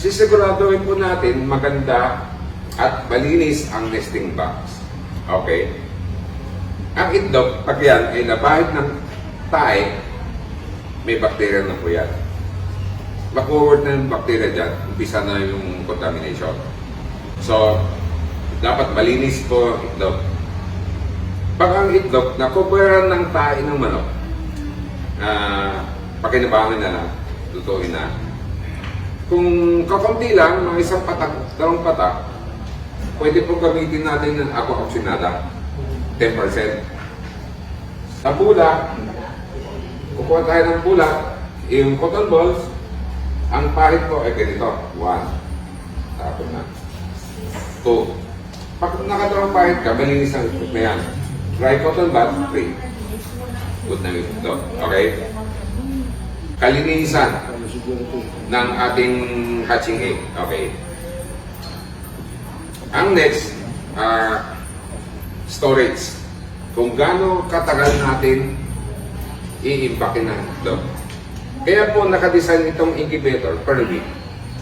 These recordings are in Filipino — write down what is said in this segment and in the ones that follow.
sisiguraduhin po natin maganda at malinis ang nesting box. Okay? Ang itlog, pag yan ay nabahid ng tae, may bacteria na po yan. Mag-forward na yung bacteria dyan, umpisa na yung contamination. So, dapat malinis po itlog. Pag ang itlog, nakuburan ng tae ng manok, ah, pakinabangan na lang, lutuin na. Kung kakunti lang, mga isang patak, dalawang patak, pwede pong gamitin natin ng aqua oxinada, 10%. Sa bulak, kukuha tayo ng bulak, yung cotton balls, ang pahit ko ay ganito, 1. Tapos na. 2. Pag nakadalawang pahit ka, malinis ang itlog na yan. Dry cotton bud, 3. Good na ito. Okay? Kalinisan ng ating hatching egg. Okay. Ang next, ah, storage. Kung gaano katagal natin iimpakin ng itlog. Kaya po nakadesign itong incubator per week.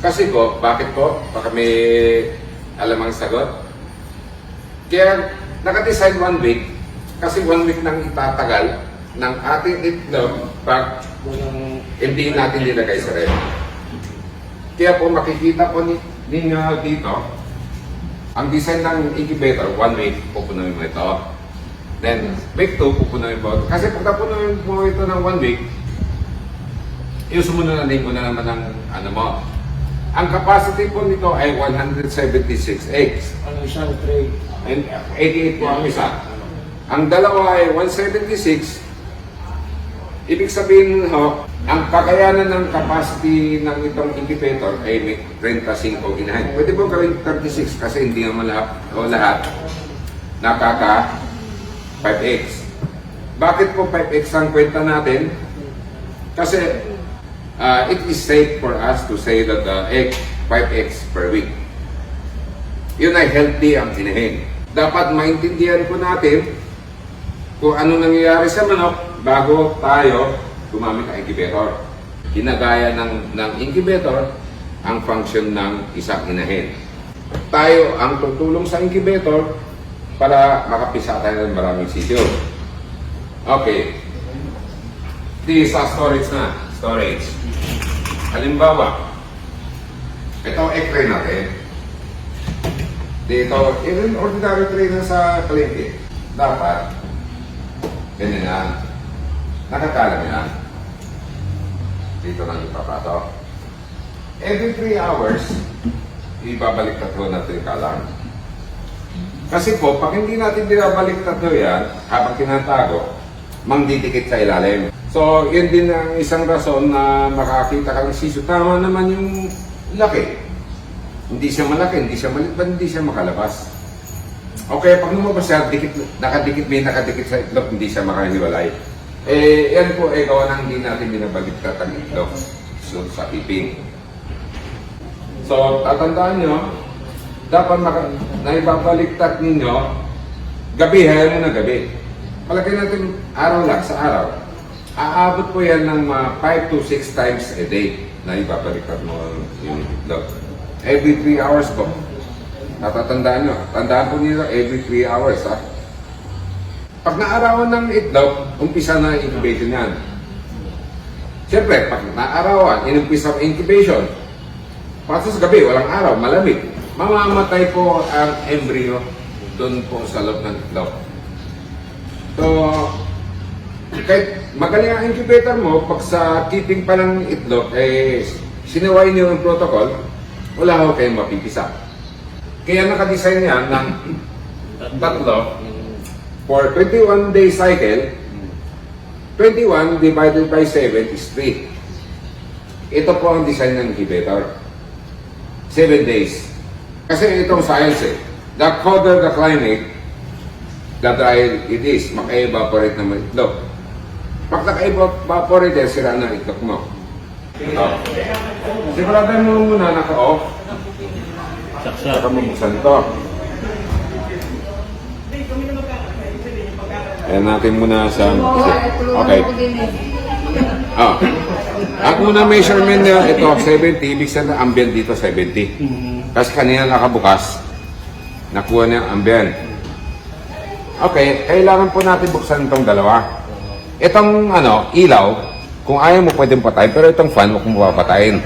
Kasi po, bakit po? Baka may alamang sagot. Kaya nakadesign one week, kasi one week nang itatagal ng ating itlog pag hindi natin nilagay sa ref. Kaya po makikita po ni, ninyo dito, ang design ng incubator, one week, pupunuin mo ito. Then, week 2, pupunuin mo. Kasi pag napunuin mo ito ng one week, yung sumunod na linggo na naman ng ano mo. Ang capacity po nito ay 176 eggs. Ang isang tray. And 88 po ang isa. Ang dalawa ay 176. Ibig sabihin ho, ang kakayanan ng capacity ng itong incubator ay may 35 inahin. Pwede po gawin 36 kasi hindi naman lahat, o lahat nakaka 5x. Bakit po 5x ang kwenta natin? Kasi uh, it is safe for us to say that the egg 5x per week. Yun ay healthy ang inahin. Dapat maintindihan po natin kung ano nangyayari sa manok bago tayo gumamit ng incubator. Ginagaya ng, ng incubator ang function ng isang inahin. Tayo ang tutulong sa incubator para makapisa tayo ng maraming sityo. Okay. Di sa storage na. Storage. Halimbawa, ito egg tray natin. Dito, yung ordinary tray na sa palengke. Dapat, ganyan yan. Nakakalam yan. Dito lang ipapato. Every 3 hours, ibabalik tatlo natin yung kalam. Kasi po, pag hindi natin binabalik tatlo yan, habang tinatago, mangdidikit sa ilalim. So, yun din ang isang rason na makakita ka ng siso. Tama naman yung laki. Hindi siya malaki, hindi siya malit, hindi siya makalabas? Okay, pag lumabas siya, dikit, nakadikit, may nakadikit sa itlog, hindi siya makahiwalay. Eh, yan po, eh, gawa nang hindi natin binabaliktad ang itlog so, sa piping. So, tatandaan nyo, dapat maka, naibabaliktad ninyo, gabi, hayal mo na gabi. Palagay natin araw lang, sa araw. Aabot po yan ng 5 to 6 times a day na ibabaliktad mo yung itlog. Every 3 hours po. Natatandaan nyo. Tandaan po nila every 3 hours ha. Pag naarawan ng itlog, umpisa na ang incubation yan. Siyempre, pag naarawan, inumpisa ang incubation. Pagka sa gabi, walang araw, malamig. Mamamatay po ang embryo doon po sa loob ng itlog. So, kahit magaling ang incubator mo, pag sa keeping pa ng itlog, eh, sinaway niyo yung protocol, wala ho kayong mapipisa. Kaya nakadesign yan ng tatlo for 21 day cycle, 21 divided by 7 is 3. Ito po ang design ng incubator. 7 days. Kasi itong science eh. The colder the climate, the drier it is. Maka-evaporate naman itlog. Pag naka-evaporate, eh, sira na itlog mo. Ito. Siguradan mo muna naka-off. Saksak. Saka mo buksan ito. Ayan natin muna sa... Okay. Ah. Ang unang measurement niya, ito, 70. Ibig sabihin, ambient dito, 70. Tapos kanina nakabukas, nakuha niya ang ambient. Okay, kailangan po natin buksan itong dalawa. Itong ano, ilaw, kung ayaw mo pwedeng patayin, pero itong fan, mo papatayin.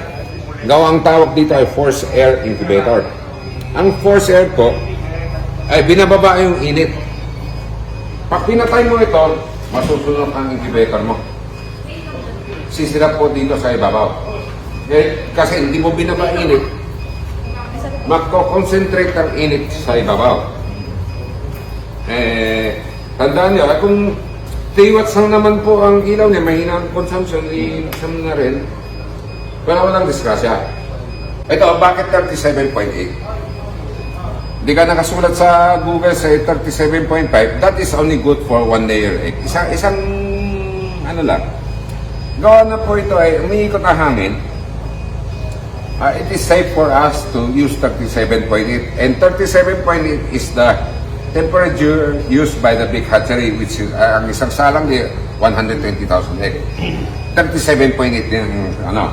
Gawa ang tawag dito ay force air incubator. Ang force air po, ay binababa yung init. Pag pinatay mo ito, masusunod ang incubator mo. Sisira po dito sa ibabaw. Eh, kasi hindi mo binaba init, magko-concentrate ang init sa ibabaw. Eh, tandaan nyo, eh, kung 3 watts lang naman po ang ilaw niya, mahina ang consumption, i-buksan mo na rin. Wala walang disgrasya. Ito, bakit 37.8? Hindi ka nakasulat sa Google sa 37.5, that is only good for one layer egg. Isang, isang, ano lang, gawa na po ito ay umiikot ang hangin. Uh, it is safe for us to use 37.8 and 37.8 is the temperature used by the big hatchery which is, uh, ang isang salang di 120,000 egg. 37.8 din ano.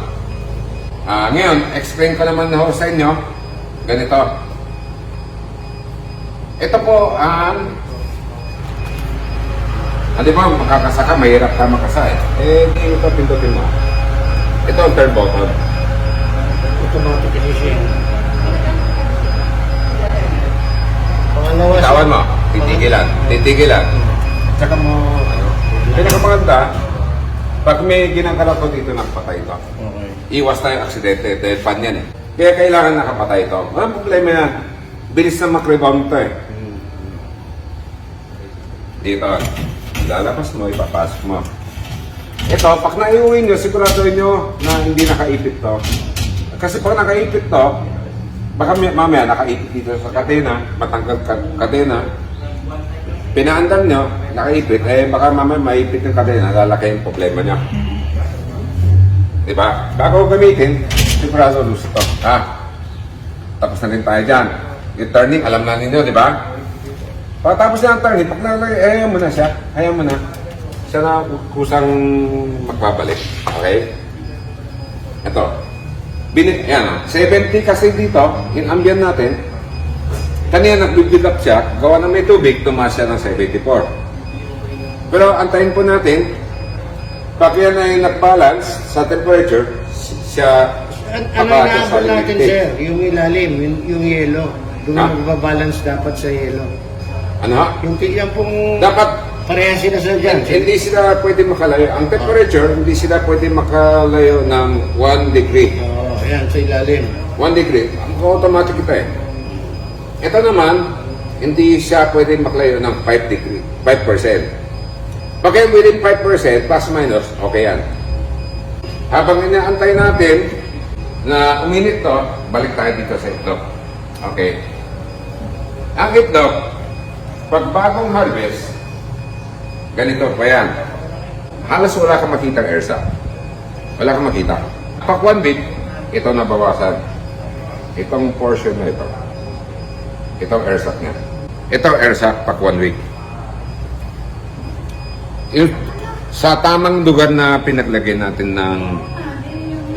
Ah, ngayon, explain ko naman ho sa inyo. Ganito. Ito po ang Ah, di ba, makakasaka, mahirap ka makasa eh. Eh, di ito, pindutin mo. Ito ang third button. Automatic initiation. Pangalawa, sir. Tawan mo, titigilan, titigilan. Tsaka mo, ano, pinakamaganda, pag may ginagalaw ko dito, nakapatay ito. Okay. Iwas tayo aksidente, dahil pan yan eh. Kaya kailangan nakapatay ito. Walang problema yan. Bilis na makrebound ito eh. Dito, lalabas mo, ipapasok mo. Ito, pag naiuwi nyo, siguraduhin nyo na hindi nakaipit to. Kasi pag nakaipit to, baka may- mamaya nakaipit dito sa kadena, matanggal ka kadena, pinaandam nyo, nakaipit, eh baka mamaya maipit yung kadena, lalaki yung problema nyo. Di ba? Bago gamitin, sigurado lose ito. Ha? Tapos na rin tayo dyan. Yung turning, alam na ninyo, di ba? Pagkatapos na ang turning, pag nalagay, eh, ayaw mo na siya. Ayaw mo na. Siya na kusang magbabalik. Okay? Ito. Binit, yan o. 70 kasi dito, in ambient natin, kanina nag-build up siya, gawa na may tubig, tumaas siya ng 74. Pero antayin po natin, pag yan ay nag-balance sa temperature, siya An ano inaabot natin, sir? Yung ilalim, yung, yung yellow. Doon Ha? magbabalance dapat sa yellow. Ano? ha? Yung, yung pong Dapat parehas sila sa dyan. hindi sila pwede makalayo. Ang temperature, hindi sila pwede makalayo ng 1 degree. Oo, yan, sa ilalim. 1 degree. Ang automatic ito eh. Ito naman, hindi siya pwede makalayo ng 5 degree. 5%. Pag kayo within 5%, plus minus, okay yan. Habang inaantay natin na uminit to, balik tayo dito sa itlog. Okay. Ang itlog, pag bagong harvest, ganito pa yan. Halos wala kang makitang air sac. Wala kang makita. Pag one week, ito nabawasan. Itong portion na ito. Itong air sac niya. Itong air sac pag one week. Yung, sa tamang lugar na pinaglagay natin ng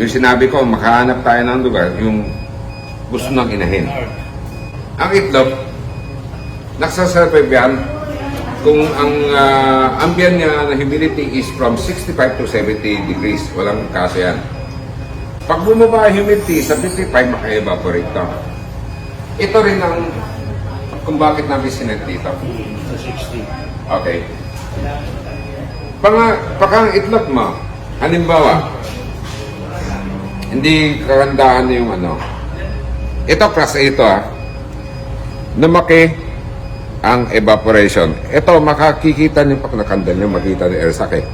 yung sinabi ko, makahanap tayo ng lugar, yung gusto ng inahin. Ang itlog, nagsasurvive yan kung ang ah, ambient niya na humidity is from 65 to 70 degrees. Walang kaso yan. Pag bumaba ang humidity sa 55, maka-evaporate to. Ito rin ang kung bakit namin sinet dito. Sa 60. Okay. Pang, pag ang itlog mo, halimbawa, hindi kagandahan yung ano. Ito class ito ah. Lumaki ang evaporation. Ito, makakikita niyo pag nakandal niyo, makita ni air sac eh.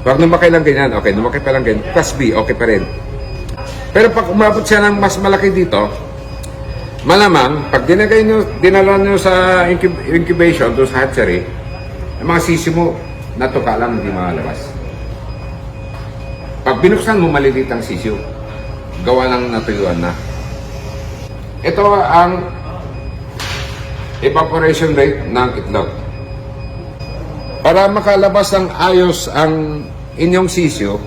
Pag lumaki lang ganyan, okay, lumaki pa lang ganyan. Class B, okay pa rin. Pero pag umabot siya ng mas malaki dito, malamang, pag dinagay nyo, dinala nyo sa incub- incubation, doon sa hatchery, ang mga sisi mo, natuka lang, hindi makalabas. Pag binuksan mo, maliliit ang sisiyo. Gawa lang natuyuan na. Ito ang evaporation rate ng itlog. Para makalabas ng ayos ang inyong sisyo,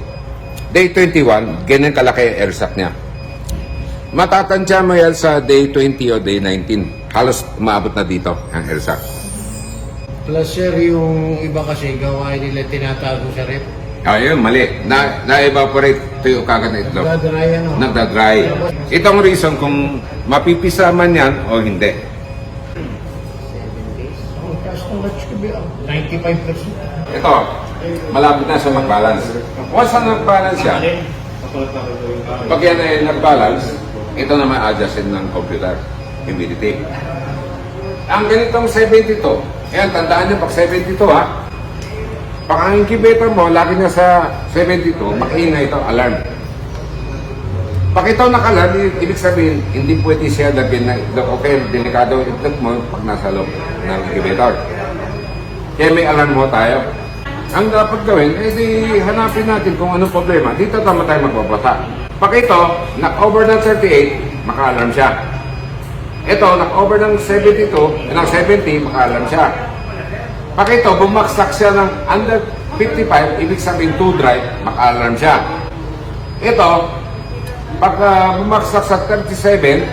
day 21, ganyan kalaki ang air sac niya. Matatansya mo yan sa day 20 o day 19. Halos umabot na dito ang air sac. Plus sir, yung iba kasi gawain nila tinatago sa rep. Ayun, mali. Na, na-evaporate tuyo kagad na itlog. Nagdadry ano? Nagda-dry. Itong reason kung mapipisa man yan o hindi. Ko ba? 95%. Ito, malapit na sa mag-balance. Once na nag-balance siya, pag yan ay nag-balance, ito na may adjustin ng computer. Humidity. Ang ganitong 72, ayan, tandaan niyo pag 72 ha, pag ang incubator mo, lagi na sa 72, makiingay ito, alarm. Pag ito nakalarm, i- ibig sabihin, hindi pwede siya lagyan ng. Okay, delikado itlog mo pag nasa loob ng incubator. Kaya may alarm mo tayo. Ang dapat gawin, eh di hanapin natin kung anong problema. Dito tama tayo magbabasa. Pag ito, nag-over ng 38, maka-alarm siya. Ito, nag-over ng 72, eh, ng 70, maka-alarm siya. Pag ito, bumaksak siya ng under 55, ibig sabihin 2 drive, maka-alarm siya. Ito, pag ah, bumaksak sa 37,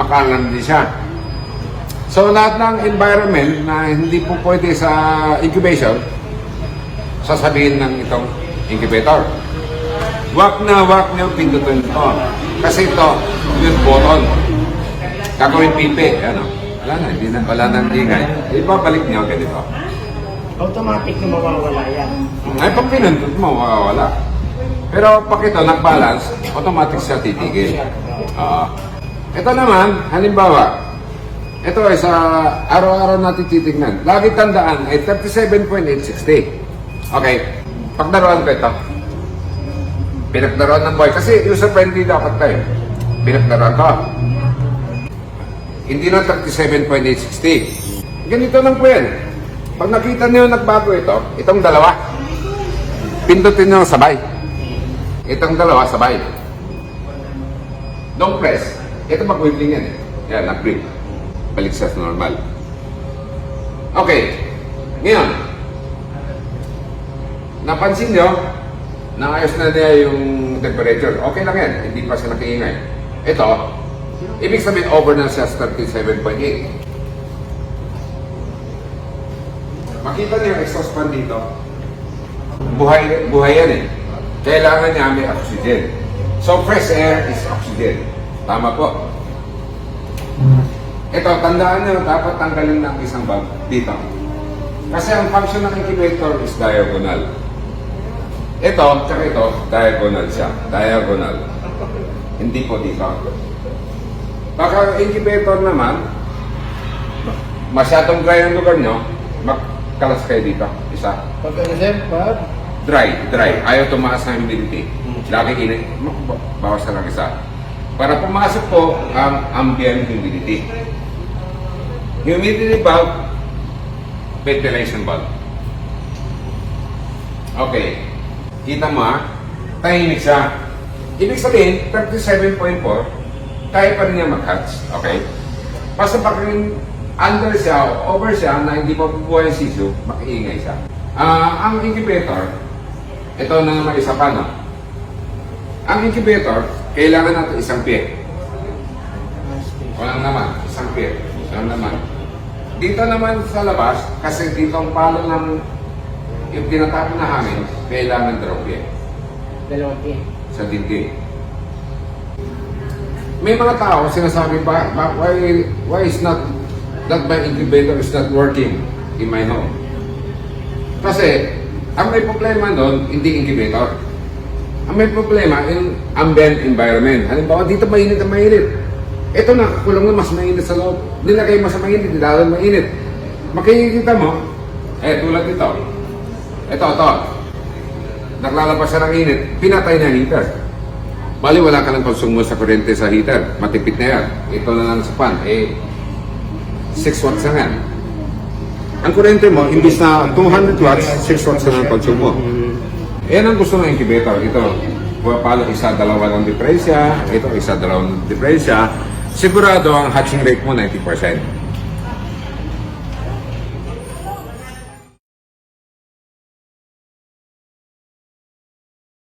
maka-alarm din siya. So lahat ng environment na hindi po pwede sa incubation, sasabihin ng itong incubator. Wag na wag niyo pindutin ito. Kasi ito, yung button. Gagawin pipi. Ano? Wala na, hindi na, wala nang ingay. Ibabalik niyo ganito. Automatic na mawawala yan. Ay, pag pinundot mo, mawawala. Pero pag ito nag-balance, automatic siya titigil. Ah. ito naman, halimbawa, ito ay sa araw-araw natin titignan. Lagi tandaan ay 37.860. Okay, pagdaruan ko ito. Pinagdaruan ng boy. Kasi user-friendly dapat tayo. Pinagdaruan ko. Hindi na 37.860. Ganito lang po. Pag nakita niyo nagbago ito, itong dalawa, pindutin niyo sabay. Itong dalawa sabay. Don't press. Ito mag-wibbling yan eh. Yan, nag-grip. Balik sa normal. Okay. Ngayon, napansin nyo, naayos na niya yung temperature. Okay lang yan. Hindi pa siya nakiingay. Ito, ibig sabihin over na siya sa 37.8. Makita niyo yung exhaust fan dito. Buhay, buhay yan eh. Kailangan niya may oxygen. So fresh air is oxygen. Tama po. Ito, tandaan niyo, dapat tanggalin ng isang bulb dito. Kasi ang function ng incubator is diagonal. Ito, tsaka ito, diagonal siya. Diagonal. Hindi po dito. Baka incubator naman, masyadong dry ang lugar nyo, magkalas kayo dito. Isa. Pag ano sir, pag Dry, dry. Ayaw tumaas ng humidity. Lagi init. ba- Bawas na lang isa. Para pumasok po ang ambient humidity. Humidity bulb, ventilation bulb. Okay. Kita mo ha? Tahimik siya. Ibig sabihin, 37.4, kaya pa rin niya mag-hatch. Okay? Basta pag yung under siya over siya na hindi pa bubuhay ang sisu, makiingay siya. Ah, ang incubator, ito na naman isa pa, no? Ang incubator, kailangan natin isang pair. Walang naman, isang pair. Walang naman. Dito naman sa labas, kasi dito ang palo ng yung tinatapon na hangin, kailangan drop pair dalawang team. sa dingding. May mga tao sinasabi pa, "Ba- why, why is not, that my incubator is not working in my home? Kasi, ang may problema doon, hindi incubator. Ang may problema, yung ambient environment. Halimbawa, dito mainit ang mainit. Ito na, kulong na mas mainit sa loob. Nilagay mo sa mainit, nilalang mainit. Makikita mo, eh, tulad nito. Ito, ito. Naglalabas siya ng init, pinatay na heater. Bali, wala ka ng konsumo sa kuryente sa heater. Matipid na yan. Ito na lang sa pan. Eh, 6 watts na yan. Ang kuryente mo, imbis na 200 watts, 6 watts na ang konsumo. Yan ang gusto ng incubator. Ito, pumapalo isa, dalawa ng diferensya. Ito, isa, dalawang diferensya. Sigurado ang hatching rate mo 90%.